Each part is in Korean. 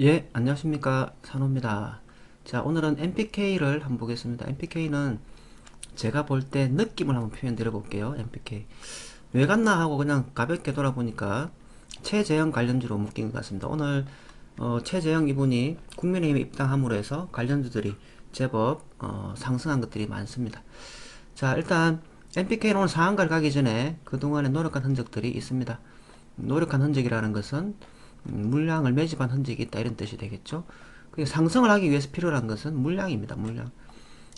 예, 안녕하십니까. 산호입니다. 자, 오늘은 MPK를 한번 보겠습니다. MPK는 제가 볼 때 느낌을 한번 표현 드려 볼게요. MPK. 왜 갔나 하고 그냥 가볍게 돌아보니까 최재형 관련주로 묶인 것 같습니다. 오늘 어, 최재형 이분이 국민의힘에 입당함으로 해서 관련주들이 제법 어, 상승한 것들이 많습니다. 자, 일단 MPK는 오늘 상한가를 가기 전에 그동안에 노력한 흔적들이 있습니다. 노력한 흔적이라는 것은 음, 물량을 매집한 흔적이 있다 이런 뜻이 되겠죠. 상승을 하기 위해서 필요한 것은 물량입니다. 물량.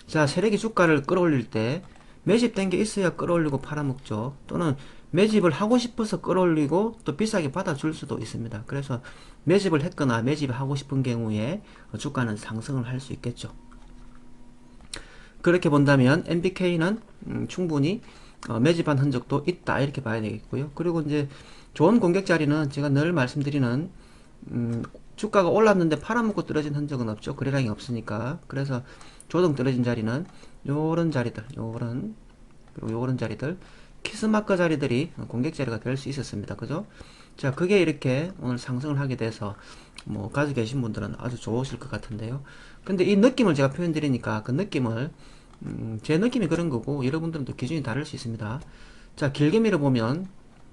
자, 세력이 주가를 끌어올릴 때 매집된 게 있어야 끌어올리고 팔아먹죠. 또는 매집을 하고 싶어서 끌어올리고 또 비싸게 받아줄 수도 있습니다. 그래서 매집을 했거나 매집을 하고 싶은 경우에 주가는 상승을 할 수 있겠죠. 그렇게 본다면 MBK는 음, 충분히 어, 매집한 흔적도 있다 이렇게 봐야 되겠고요. 그리고 이제 좋은 공격 자리는 제가 늘 말씀드리는 음, 주가가 올랐는데 팔아먹고 떨어진 흔적은 없죠. 거래량이 없으니까. 그래서 조정 떨어진 자리는 요런 자리들, 요런 그리고 요런 자리들 키스마커 자리들이 공격 자리가 될 수 있었습니다. 그죠? 자, 그게 이렇게 오늘 상승을 하게 돼서 뭐 가지고 계신 분들은 아주 좋으실 것 같은데요. 근데 이 느낌을 제가 표현 드리니까 그 느낌을 음, 제 느낌이 그런 거고 여러분들은 또 기준이 다를 수 있습니다. 자, 길게 밀어보면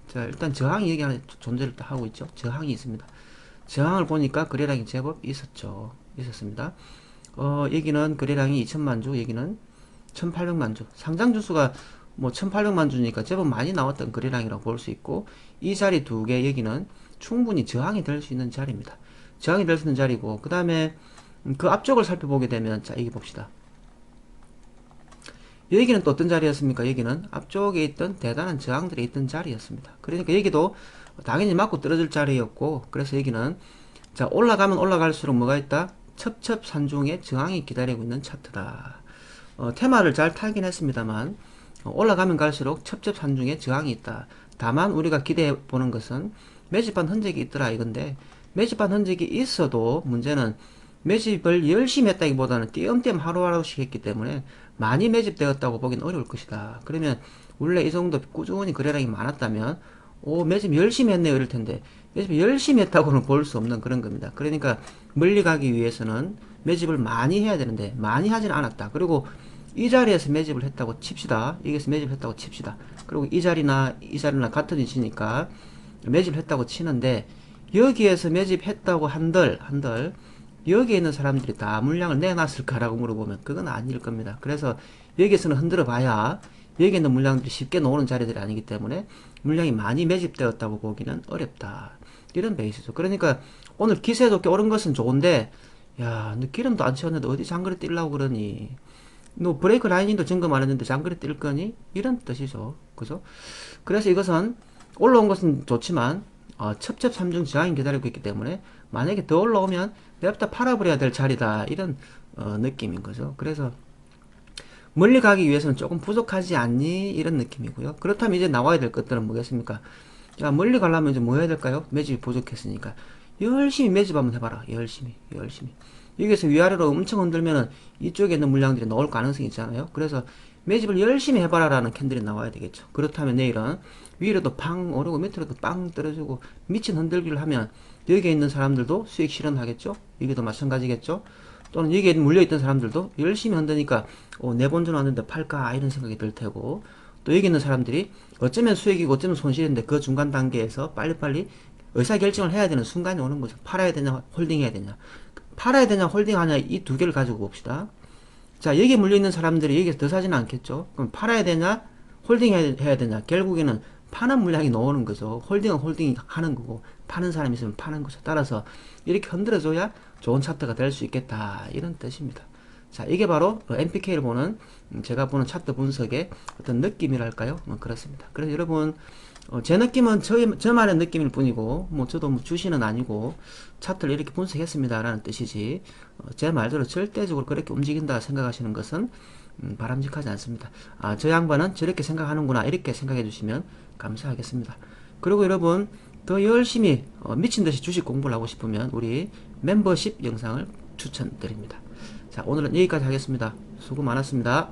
자, 일단 저항이 여기 존재를 또 하고 있죠. 저항이 있습니다. 저항을 보니까 거래량이 제법 있었죠. 있었습니다. 어, 여기는 거래량이 2천만 주, 여기는 1,800만 주. 상장 주수가 뭐 1,800만 주니까 제법 많이 나왔던 거래량이라고 볼 수 있고 이 자리 두 개 여기는 충분히 저항이 될 수 있는 자리입니다. 저항이 될 수 있는 자리고 그 다음에 그 앞쪽을 살펴보게 되면 자 여기 봅시다. 여기는 또 어떤 자리였습니까? 여기는 앞쪽에 있던 대단한 저항들이 있던 자리였습니다. 그러니까 여기도 당연히 맞고 떨어질 자리였고 그래서 여기는 자 올라가면 올라갈수록 뭐가 있다? 첩첩산중에 저항이 기다리고 있는 차트다. 어, 테마를 잘 타긴 했습니다만 어, 올라가면 갈수록 첩첩산중에 저항이 있다. 다만 우리가 기대해 보는 것은 매집한 흔적이 있더라 이건데 매집한 흔적이 있어도 문제는 매집을 열심히 했다기보다는 띄엄띄엄 하루하루씩 했기 때문에 많이 매집되었다고 보기는 어려울 것이다. 그러면 원래 이 정도 꾸준히 거래량이 많았다면 오 매집 열심히 했네요 이럴 텐데 매집 열심히 했다고는 볼 수 없는 그런 겁니다. 그러니까 멀리 가기 위해서는 매집을 많이 해야 되는데 많이 하진 않았다. 그리고 이 자리에서 매집을 했다고 칩시다. 여기서 매집을 했다고 칩시다. 그리고 이 자리나 이 자리나 같은 위치니까 매집을 했다고 치는데 여기에서 매집했다고 한들 한들 여기에 있는 사람들이 다 물량을 내놨을까라고 물어보면 그건 아닐 겁니다. 그래서 여기에서는 흔들어 봐야 여기에 있는 물량들이 쉽게 나오는 자리들이 아니기 때문에 물량이 많이 매집되었다고 보기는 어렵다. 이런 베이스죠. 그러니까 오늘 기세 좋게 오른 것은 좋은데 야, 너 기름도 안 채웠는데 어디 장거리 뛰려고 그러니? 너 브레이크 라이닝도 점검 안 했는데 장거리 뛸 거니? 이런 뜻이죠. 그죠? 그래서 이것은 올라온 것은 좋지만 어, 첩첩삼중 저항이 기다리고 있기 때문에 만약에 더 올라오면 내부터 팔아버려야 될 자리다 이런 어, 느낌인 거죠. 그래서 멀리 가기 위해서는 조금 부족하지 않니 이런 느낌이고요. 그렇다면 이제 나와야 될 것들은 뭐겠습니까? 자 멀리 가려면 이제 뭐 해야 될까요? 매집이 부족했으니까 열심히 매집 한번 해봐라. 열심히 열심히 여기서 위아래로 엄청 흔들면은 이쪽에 있는 물량들이 나올 가능성이 있잖아요. 그래서 매집을 열심히 해봐라라는 캔들이 나와야 되겠죠. 그렇다면 내일은 위로도 팡 오르고 밑으로도 빵 떨어지고 미친 흔들기를 하면 여기에 있는 사람들도 수익 실현하겠죠. 여기도 마찬가지겠죠. 또는 여기에 물려있던 사람들도 열심히 흔드니까 어, 내 본전 왔는데 팔까 이런 생각이 들 테고 또 여기 있는 사람들이 어쩌면 수익이고 어쩌면 손실인데 그 중간 단계에서 빨리빨리 의사결정을 해야 되는 순간이 오는 거죠. 팔아야 되냐 홀딩해야 되냐 팔아야 되냐 홀딩하냐 이 두 개를 가지고 봅시다. 자 여기 물려있는 사람들이 여기서 더 사지는 않겠죠. 그럼 팔아야 되냐 홀딩해야 되냐 결국에는 파는 물량이 나오는 거죠. 홀딩은 홀딩 하는 거고 파는 사람이 있으면 파는 거죠. 따라서 이렇게 흔들어줘야 좋은 차트가 될 수 있겠다 이런 뜻입니다. 자 이게 바로 NPK를 보는 음, 제가 보는 차트 분석의 어떤 느낌이랄까요? 뭐 그렇습니다. 그래서 여러분 어, 제 느낌은 저, 저만의 느낌일 뿐이고 뭐 저도 뭐 주시는 아니고 차트를 이렇게 분석했습니다 라는 뜻이지 어, 제 말대로 절대적으로 그렇게 움직인다 생각하시는 것은 음, 바람직하지 않습니다. 아, 저 양반은 저렇게 생각하는구나 이렇게 생각해 주시면 감사하겠습니다. 그리고 여러분 더 열심히 어, 미친듯이 주식 공부를 하고 싶으면 우리 멤버십 영상을 추천드립니다. 자 오늘은 여기까지 하겠습니다. 수고 많았습니다.